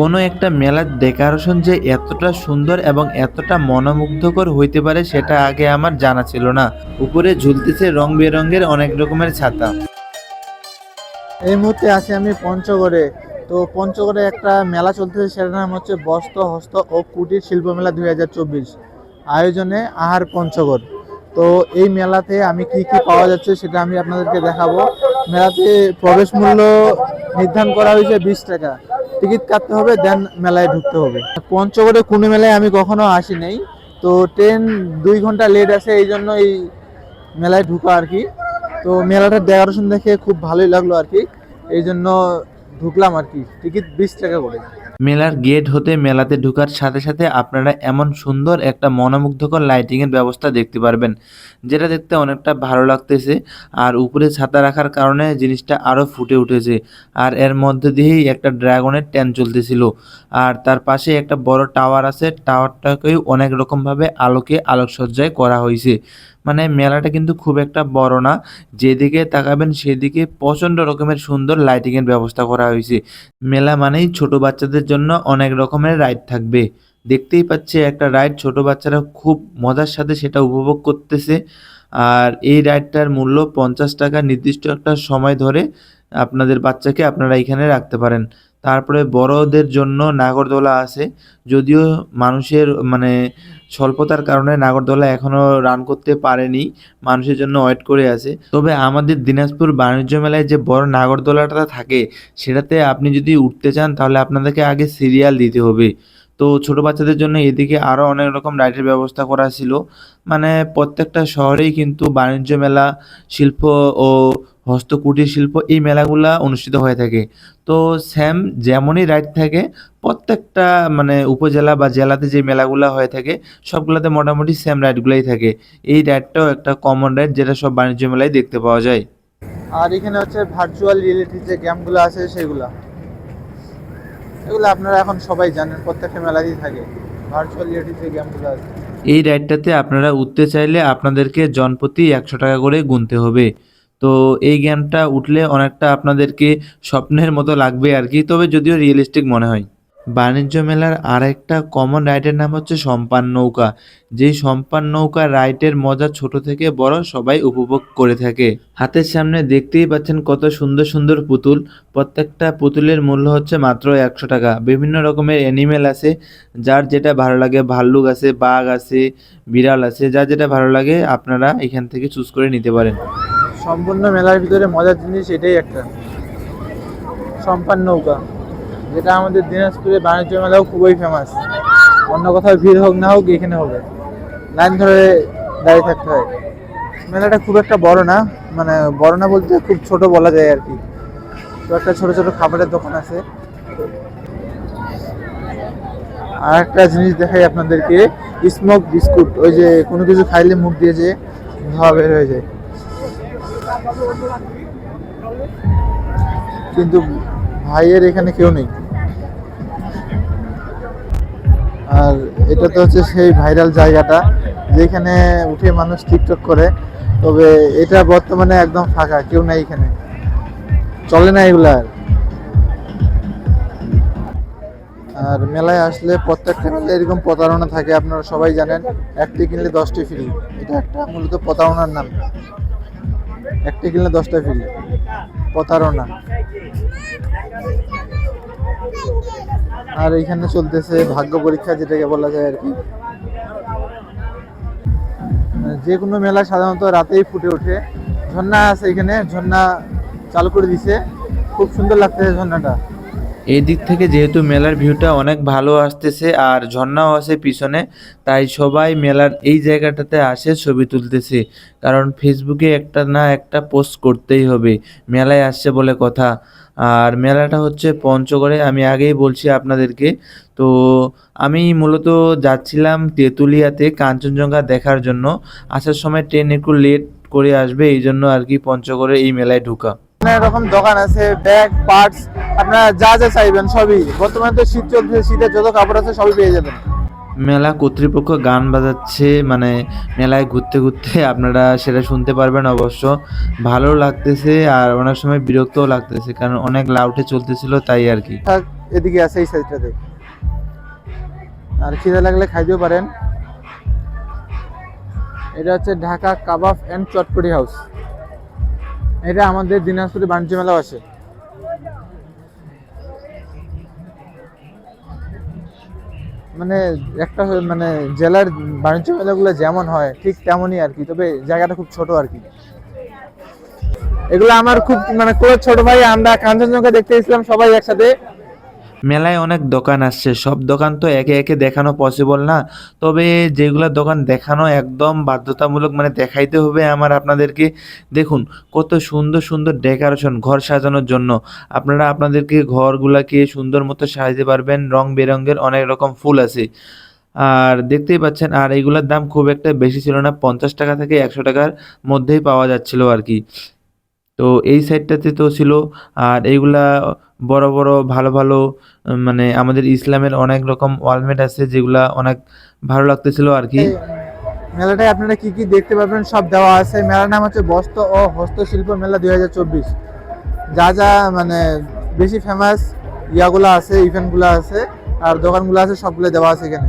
কোনো একটা মেলার ডেকোরেশন যে এতটা সুন্দর এবং এতটা মনোমুগ্ধকর হইতে পারে সেটা আগে আমার জানা ছিল না। উপরে ঝুলতেছে রং বেরঙের অনেক রকমের ছাতা। এই মুহূর্তে আছি আমি পঞ্চগড়ে। তো পঞ্চগড়ে একটা মেলা চলতেছে, সেটার নাম হচ্ছে বস্ত্র, হস্ত ও কুটির শিল্প মেলা দুই হাজার চব্বিশ। আয়োজনে আহার পঞ্চগড়। তো এই মেলাতে আমি কি কি পাওয়া যাচ্ছে সেটা আমি আপনাদেরকে দেখাবো। মেলাতে প্রবেশ মূল্য নির্ধারণ করা হয়েছে বিশ টাকা। টিকিট কাটতে হবে দেন মেলায় ঢুকতে হবে। পঞ্চগড়ে কোনো মেলায় আমি কখনো আসি নাই। তো ট্রেন দুই ঘণ্টা লেট আছে, এই জন্য এই মেলায় ঢুকা আর কি। তো মেলাটার ডেকোরেশন দেখে খুব ভালোই লাগল আর কি। এই জন্য ঢুকলাম আর কি, টিকিট বিশ টাকা করে। মেলার গেট হতে মেলাতে ঢুকার সাথে সাথে আপনারা এমন সুন্দর একটা মনোমুগ্ধকর লাইটিংয়ের ব্যবস্থা দেখতে পারবেন, যেটা দেখতে অনেকটা ভালো লাগতেছে আর উপরে ছাতা রাখার কারণে জিনিসটা আরও ফুটে উঠেছে। আর এর মধ্যে দিয়েই একটা ড্রাগনের ট্যান চলতেছিল। আর তার পাশে একটা বড় টাওয়ার আছে টাওয়ারটাকেও অনেক রকমভাবে আলোকে আলোকসজ্জায় করা হয়েছে। মানে মেলাটা কিন্তু খুব একটা বড় না। যেদিকে তাকাবেন সেদিকে প্রচণ্ড রকমের সুন্দর লাইটিংয়ের ব্যবস্থা করা হয়েছে। মেলা মানেই ছোট বাচ্চাদের জন্য অনেক রকমের রাইড থাকবে। দেখতেই পাচ্ছে একটা রাইড ছোট বাচ্চারা খুব মজার সাথে সেটা উপভোগ করতেছে। আর এই রাইডটার মূল্য পঞ্চাশ টাকা নির্দিষ্ট একটা সময় ধরে আপনাদের বাচ্চাকে আপনারা এখানে রাখতে পারেন। তারপরে বড়দের জন্য নাগরদোলা আছে। যদিও মানুষের মানে স্বল্পতার কারণে নাগরদোলা এখনও রান করতে পারেনি, মানুষের জন্য ওয়েট করে আছে। তবে আমাদের দিনাজপুর বাণিজ্য মেলায় যে বড় নাগরদোলাটা থাকে, সেটাতে আপনি যদি উঠতে চান, তাহলে আপনাদেরকে আগে সিরিয়াল দিতে হবে। তো ছোট বাচ্চাদের জন্য এদিকে আরও অনেক রকম রাইডের ব্যবস্থা করা ছিল। মানে প্রত্যেকটা শহরেই কিন্তু বাণিজ্য মেলা, শিল্প ও হস্তকুটির শিল্প এই মেলাগুলা অনুষ্ঠিত হয়ে থাকে। তো স্যাম যেমনই রাইড থাকে, প্রত্যেকটা মানে উপজেলা বা জেলাতে যে মেলাগুলা হয়ে থাকে, সবগুলোতে মোটামুটি স্যাম রাইডগুলাই থাকে। এই রাইডটাও একটা কমন রাইড যেটা সব বাণিজ্য মেলায় দেখতে পাওয়া যায়। আর এখানে হচ্ছে ভার্চুয়াল রিয়েলিটি যে গেমগুলো আছে, সেগুলো। এগুলো আপনারা এখন সবাই জানেন, প্রত্যেকটা মেলাতেই থাকে। ভার্চুয়াল রিয়েলিটি যে গেমগুলো আছে। এই রাইডটাতে আপনারা উঠতে চাইলে আপনাদেরকে জনপ্রতি একশো টাকা করে গুনতে হবে। তো এই গেমটা উঠলে অনেকটা আপনাদেরকে স্বপ্নের মতো লাগবে আর কি, তবে যদিও রিয়েলিস্টিক মনে হয়। বাণিজ্য মেলার আরেকটা কমন রাইডের নাম হচ্ছে সম্পান নৌকা। যেই সম্পান নৌকা রাইডের মজা ছোট থেকে বড় সবাই উপভোগ করে থাকে। হাতের সামনে দেখতেই পাচ্ছেন কত সুন্দর সুন্দর পুতুল। প্রত্যেকটা পুতুলের মূল্য হচ্ছে মাত্র একশো টাকা। বিভিন্ন রকমের অ্যানিমেল আছে, যার যেটা ভালো লাগে। ভাল্লুক আছে, বাঘ আছে, বিড়াল আছে, যার যেটা ভালো লাগে আপনারা এখান থেকে চুজ করে নিতে পারেন। সম্পূর্ণ মেলার ভিতরে মজার জিনিস এটাই একটা। সম্পান নৌকা। যেটা আমাদের দিনাজপুরে বাণিজ্য মেলাও খুবই ফেমাস অন্য কোথাও ভিড় হোক না হোক, এখানে হবে। লাইন ধরে দাঁড়িয়ে থাকতে হয়। মেলাটা খুব একটা বড় না মানে বড় না বলতে খুব ছোট বলা যায় আর কি। তো একটা ছোট ছোট খাবারের দোকান আছে। আর একটা জিনিস দেখাই আপনাদেরকে স্মোক বিস্কুট ওই যে কোনো কিছু খাইলে মুখ দিয়ে যে ধোয়া বের হয়ে যায়। কিন্তু ভাইয়ের এখানে কেউ নেই। আর এটা তো হচ্ছে সেই ভাইরাল জায়গাটা, যেখানে উঠে মানুষ টিকটক করে। তবে এটা বর্তমানে একদম ফাঁকা, কেউ নাই এখানে। চলে না এগুলা আর। আর মেলায় আসলে প্রত্যেকটা মেলায় এরকম প্রতারণা থাকে, আপনারা সবাই জানেন। একটি কিনলে দশটি ফ্রি এটা একটা মূলত প্রতারণার নাম। একটি কিনলে দশটা ফ্রি প্রতারণা। আর এখানে চলতেছে ভাগ্য পরীক্ষা, যেটাকে বলা যায় আর কি। যে কোনো মেলা সাধারণত রাতেই ফুটে ওঠে। ঝর্ণা আছে এখানে, ঝর্ণা চালু করে দিছে। খুব সুন্দর লাগতেছে ঝর্ণাটা। এই দিক থেকে যেহেতু মেলার ভিউটা অনেক ভালো আসতেছে আর ঝর্ণাও আছে পিছনে, তাই সবাই মেলার এই জায়গাটাতে আসে ছবি তুলতেছে। কারণ ফেসবুকে একটা না একটা পোস্ট করতেই হবে, মেলায় আসছে বলে কথা। আর মেলাটা হচ্ছে পঞ্চগড়ে। আমি আগেই বলছি আপনাদেরকে। তো আমি মূলত যাচ্ছিলাম তেঁতুলিয়াতে কাঞ্চনজঙ্ঘা দেখার জন্য। আসার সময় ট্রেন একটু লেট করে আসবে, এই জন্য আর কি পঞ্চগড়ে এই মেলায় ঢুকা। অনেক রকম দোকান আছে, ব্যাগ, পার্টস, আপনারা যা যা চাইবেন সবই। বর্তমানে তো শীত চলছে শীতের যত কাপড় আছে সবই পেয়ে যাবেন। মেলা কর্তৃপক্ষ গান বাজাচ্ছে মানে মেলায় ঘুরতে ঘুরতে আপনারা সেটা শুনতে পারবেন অবশ্য। ভালো লাগতেছে আর অনেক সময় বিরক্তও লাগতেছে, কারণ অনেক লাউটে চলতেছিল তাই আর কি। এদিকে আছে এই সাইডটাতে আর খিদে লাগলে খাইতেও পারেন। এটা হচ্ছে Dhaka kebab and Chotpoti house. এটা আমাদের দিনাজপুরে বাণিজ্য মেলাও আছে। মানে একটা মানে জেলার বাণিজ্য মেলাগুলো যেমন হয়, ঠিক তেমনই আর কি। তবে জায়গাটা খুব ছোট আর কি। এগুলো আমার খুব মানে খুব ছোট ভাই, আমরা কাঞ্চনজঙ্ঘা দেখতে গেছিলাম সবাই একসাথে। মেলায় অনেক দোকান আসছে। সব দোকান তো একে একে দেখানো পসিবল না। তবে যেগুলো দোকান দেখানো একদম বাধ্যতামূলক মানে দেখাইতে হবে আমার আপনাদেরকে। দেখুন, কত সুন্দর সুন্দর ডেকোরেশন ঘর সাজানোর জন্য। আপনারা আপনাদেরকে ঘরগুলাকে সুন্দর মতো সাজাতে পারবেন। রং বেরঙের অনেক রকম ফুল আছে। আর দেখতেই পাচ্ছেন, আর এইগুলোর দাম খুব একটা বেশি ছিল না। পঞ্চাশ টাকা থেকে একশো টাকার মধ্যেই পাওয়া যাচ্ছিল আর কি তো এই সাইডটাতে তো ছিল। আর এইগুলা বড় বড়, ভালো ভালো মানে আমাদের ইসলামের অনেক রকম ওয়ালমেট আছে যেগুলা অনেক ভালো লাগতেছিল আর কি। মেলাটায় আপনারা কি কি দেখতে পাবেন? সব দেওয়া আছে। মেলার নাম হচ্ছে বস্ত্র ও হস্তশিল্প মেলা দুই হাজার চব্বিশ। যা যা মানে বেশি ফেমাস ইয়াগুলো আছে ইভেন্টগুলো আছে, আর দোকানগুলো আছে সবগুলো দেওয়া আছে এখানে।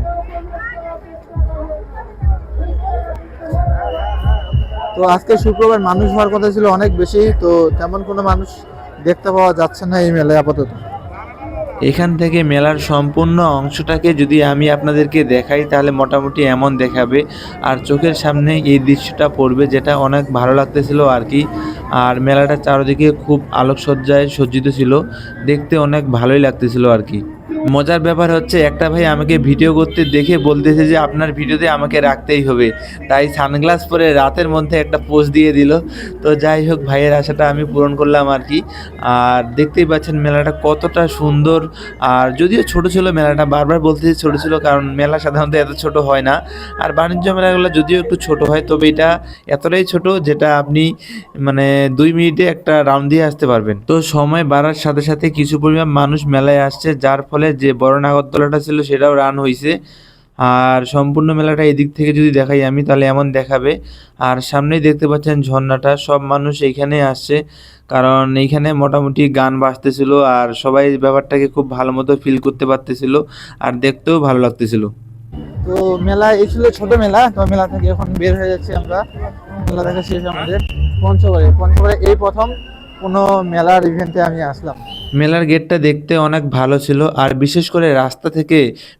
তো আজকে শুক্রবার মানুষ হওয়ার কথা ছিল অনেক বেশি, তো তেমন কোনো মানুষ দেখতে পাওয়া যাচ্ছে না এই মেলায় আপাতত। এখান থেকে মেলার সম্পূর্ণ অংশটাকে যদি আমি আপনাদেরকে দেখাই, তাহলে মোটামুটি এমন দেখাবে। আর চোখের সামনে এই দৃশ্যটা পড়বে, যেটা অনেক ভালো লাগতেছিল আর কি। আর মেলাটা চারদিকে খুব আলোকসজ্জায় সজ্জিত ছিল। দেখতে অনেক ভালোই লাগতেছিল আর কি। মজার ব্যাপার হচ্ছে, একটা ভাই আমাকে ভিডিও করতে দেখে বলতেছে যে, আপনার ভিডিওতে আমাকে রাখতেই হবে। তাই সানগ্লাস পরে রাতের মধ্যে একটা পোস্ট দিয়ে দিল। তো যাই হোক, ভাইয়ের আশাটা আমি পূরণ করলাম আর কি আর দেখতেই পাচ্ছেন মেলাটা কতটা সুন্দর। আর যদিও ছোট ছিল মেলাটা, বারবার বলতেছি ছোট ছিল কারণ মেলা সাধারণত এত ছোট হয় না। আর বাণিজ্য মেলাগুলো যদিও একটু ছোট হয়, তবে এটা এতটাই ছোট যেটা আপনি মানে দুই মিনিটে একটা রাউন্ড দিয়ে আসতে পারবেন। তো সময় বাড়ার সাথে সাথে কিছু পরিমাণ মানুষ মেলায় আসছে, যার ফলে যে বড় নাগরদোলাটা ছিল সেটাও রান হয়েছে আর সম্পূর্ণ মেলাটা এদিক থেকে যদি দেখাই আমি, তাহলে এমন দেখাবে। আর সামনেই দেখতে পাচ্ছেন ঝর্ণাটা, সব মানুষ এইখানে আসছে। কারণ এইখানে মোটামুটি গান বাজতেছিল আর সবাই ব্যাপারটাকে খুব ভালো মতো ফিল করতে পারতেছিল আর দেখতেও ভালো লাগতেছিল। তো মেলা, এই ছিল ছোট মেলা। তো মেলা থেকে এখন বের হয়ে যাচ্ছি আমরা। মেলা দেখা শেষ আমাদের। পঞ্চগড়ে পঞ্চগড়ে এই প্রথম কোনো মেলার ইভেন্টে আমি আসলাম মেলার গেটটা দেখতে অনেক ভালো ছিল আর বিশেষ করে রাস্তা থেকে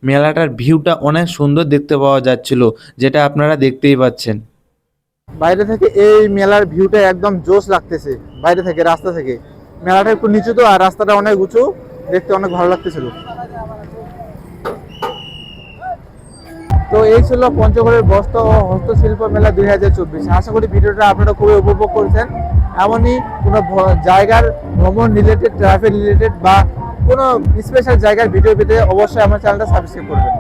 মেলাটার ভিউটা অনেক সুন্দর দেখতে পাওয়া যাচ্ছিল যেটা আপনারা দেখতেই পাচ্ছেন। বাইরে থেকে এই মেলার ভিউটা একদম জোশ লাগতেছে বাইরে থেকে রাস্তা থেকে। মেলাটা একটু নিচু তো আর রাস্তাটা অনেক উঁচু দেখতে অনেক ভালো লাগতেছিল। তো এই ছিল পঞ্চগড়ের বস্ত্র ও হস্তশিল্প মেলা দুই হাজার চব্বিশ। আশা করি ভিডিওটা আপনারা খুবই উপভোগ করছেন। এমনই কোনো জায়গার ভ্রমণ রিলেটেড ট্রাভেল রিলেটেড বা কোনো স্পেশাল জায়গার ভিডিও পেতে অবশ্যই আমার চ্যানেলটা সাবস্ক্রাইব করবেন।